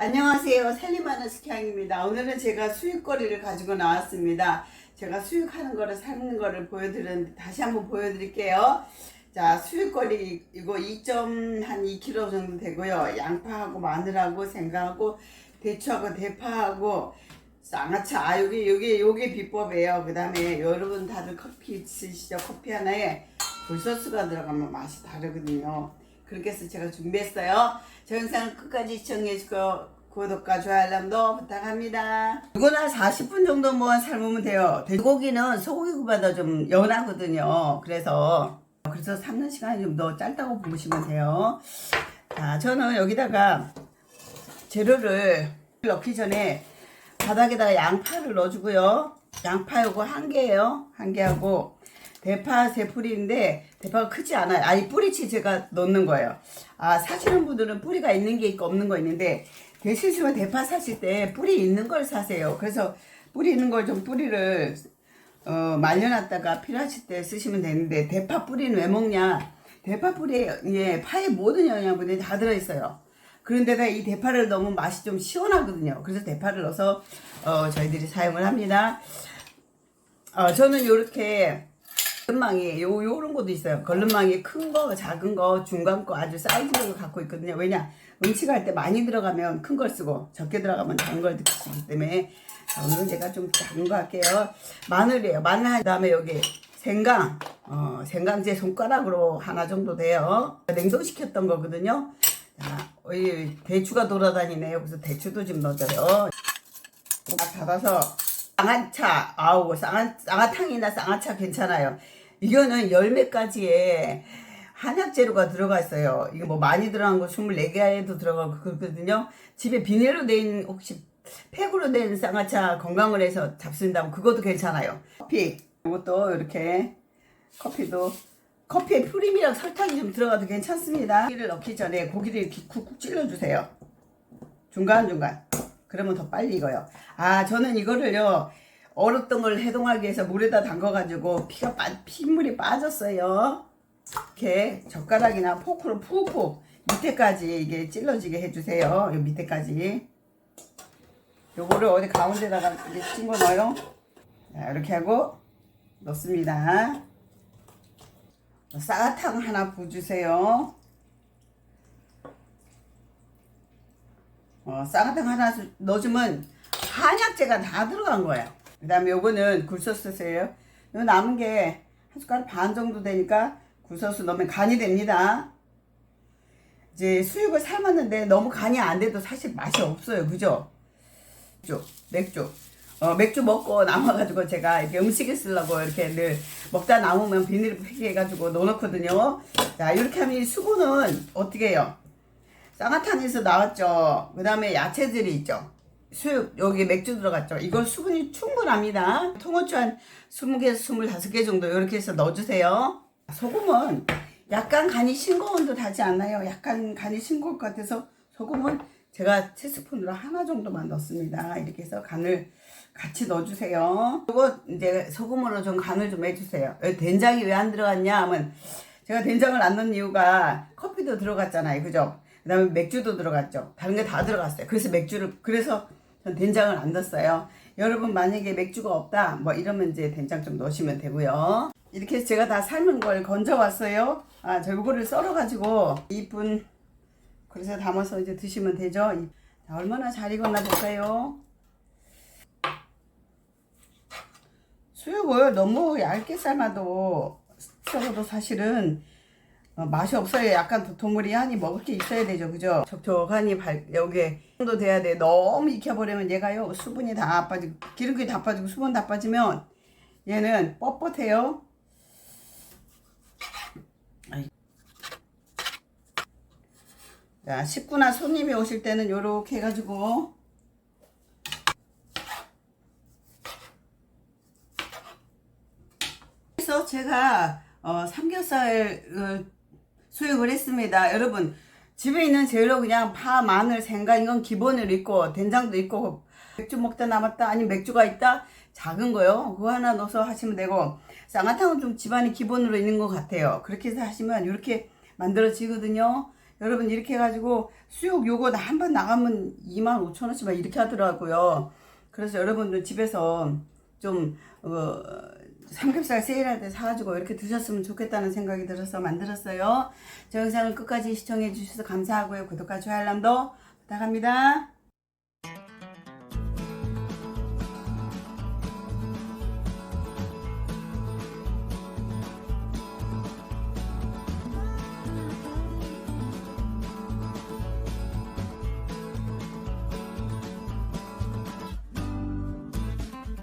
안녕하세요. 살림하는 스키양입니다. 오늘은 제가 수육거리를 가지고 나왔습니다. 제가 수육하는 거를 삶는 거를 보여드렸는데 다시 한번 보여드릴게요. 자, 수육거리 이거 2.2kg 정도 되고요. 양파하고 마늘하고 생강하고 대추하고 대파하고 쌍화차 아 여기 여기 요게 비법이에요. 그 다음에 여러분 다들 커피 드시죠? 커피 하나에 굴소스가 들어가면 맛이 다르거든요. 그렇게 해서 제가 준비했어요. 저 영상 끝까지 시청해주시고 구독과 좋아요 알람도 부탁합니다. 이거는 한 40분 정도만 삶으면 돼요. 돼지고기는 소고기보다 좀 연하거든요. 그래서 그래서 삶는 시간이 좀 더 짧다고 보시면 돼요. 자, 저는 여기다가 재료를 넣기 전에 바닥에다가 양파를 넣어주고요. 양파 요거 한 개예요. 한 개하고 대파 세 뿌리인데 대파가 크지 않아요. 아니 뿌리치 제가 넣는 거예요. 아 사시는 분들은 뿌리가 있는 게 있고 없는 거 있는데 대신에 대파 사실 때 뿌리 있는 걸 사세요. 그래서 뿌리 있는 걸 좀 뿌리를 어, 말려놨다가 필요하실 때 쓰시면 되는데 대파 뿌리는 왜 먹냐? 대파 뿌리에 파의 모든 영양분이 다 들어있어요. 그런데다 이 대파를 넣으면 맛이 좀 시원하거든요. 그래서 대파를 넣어서 어, 저희들이 사용을 합니다. 어, 저는 요렇게 걸름망이 요 요런 것도 있어요. 걸름망이 큰 거, 작은 거, 중간 거 아주 사이즈별로 갖고 있거든요. 왜냐 음식할 때 많이 들어가면 큰 걸 쓰고 적게 들어가면 작은 걸 쓰기 때문에 자, 오늘은 제가 좀 작은 거 할게요. 마늘이에요. 마늘 한 다음에 여기 생강, 어, 생강 제 손가락으로 하나 정도 돼요. 냉동시켰던 거거든요. 대추가 돌아다니네요. 그래서 대추도 좀 넣어줘요. 딱 닫아서 쌍화차 아우 쌍화, 쌍화탕이나 쌍화차 괜찮아요. 이거는 열매까지에 한약 재료가 들어가 있어요. 이거 뭐 많이 들어간 거 24개에도 들어가고 그렇거든요. 집에 비닐로 된 혹시 팩으로 된 쌍화차 건강을 해서 잡순다면 그것도 괜찮아요. 커피 이것도 이렇게 커피도 커피에 프림이랑 설탕이 좀 들어가도 괜찮습니다 고기를 넣기 전에 고기를 이렇게 쿡쿡 찔러주세요 중간중간 그러면 더 빨리 익어요. 아, 저는 이거를요, 얼었던 걸 해동하기 위해서 물에다 담가가지고 피가 빠, 핏물이 빠졌어요. 이렇게 젓가락이나 포크로 푹푹 밑에까지 이게 찔러지게 해주세요. 요 밑에까지. 요거를 어디 가운데다가 이렇게 친거 넣어요. 자, 이렇게 하고 넣습니다. 쌍화탕 하나 부어주세요. 어, 쌍화탕 하나 주- 넣어주면 한약재가 다 들어간 거야. 그 다음에 요거는 굴소스예요. 요 남은 게 한 숟가락 반 정도 되니까 굴소스 넣으면 간이 됩니다. 이제 수육을 삶았는데 너무 간이 안 돼도 사실 맛이 없어요. 그죠? 맥주, 맥주. 어, 맥주 먹고 남아가지고 제가 이렇게 음식에 쓰려고 이렇게 늘 먹다 남으면 비닐 팩해가지고 넣어놓거든요. 자, 이렇게 하면 이 수분은 어떻게 해요? 쌍화탕에서 나왔죠. 그 다음에 야채들이 있죠. 수육, 여기 맥주 들어갔죠. 이건 수분이 충분합니다. 통후추 한 20개에서 25개 정도 이렇게 해서 넣어주세요. 소금은 약간 간이 싱거운 듯 하지 않나요? 약간 간이 싱거울 것 같아서 소금은 제가 티스푼으로 하나 정도만 넣습니다. 이렇게 해서 간을 같이 넣어주세요. 이거 이제 소금으로 좀 간을 좀 해주세요. 왜 된장이 왜 안 들어갔냐 하면 제가 된장을 안 넣은 이유가 커피도 들어갔잖아요. 그죠? 그 다음에 맥주도 들어갔죠. 다른 게 다 들어갔어요. 그래서 맥주를, 그래서 전 된장을 안 넣었어요. 여러분 만약에 맥주가 없다, 뭐 이러면 이제 된장 좀 넣으시면 되고요. 이렇게 제가 다 삶은 걸 건져 왔어요. 아, 저 이거를 썰어 가지고 이쁜 그래서 담아서 이제 드시면 되죠. 얼마나 잘 익었나 볼까요? 수육을 너무 얇게 삶아도 썰어도 사실은 어, 맛이 없어요. 약간 도토리하니 먹을 게 있어야 되죠. 그죠? 촉촉하니 발, 여기에 정도 돼야 돼. 너무 익혀버리면 얘가요. 수분이 다 빠지고, 기름기 다 빠지고, 수분 다 빠지면 얘는 뻣뻣해요. 아이. 자, 식구나 손님이 오실 때는 요렇게 해가지고 그래서 제가 어, 삼겹살 어, 수육을 했습니다. 여러분 집에 있는 재료 그냥 파, 마늘, 생강 이건 기본으로 있고 된장도 있고 맥주 먹다 남았다 아니 맥주가 있다 작은 거요. 그거 하나 넣어서 하시면 되고 쌍화탕은 좀 집안에 기본으로 있는 것 같아요. 그렇게 해서 하시면 이렇게 만들어지거든요. 여러분 이렇게 해가지고 수육 요거 한 번 나가면 2만 5천 원씩 막 이렇게 하더라고요. 그래서 여러분들 집에서 좀 어, 삼겹살 세일할 때 사가지고 이렇게 드셨으면 좋겠다는 생각이 들어서 만들었어요. 저 영상을 끝까지 시청해 주셔서 감사하고요. 구독과 좋아요 알람도 부탁합니다.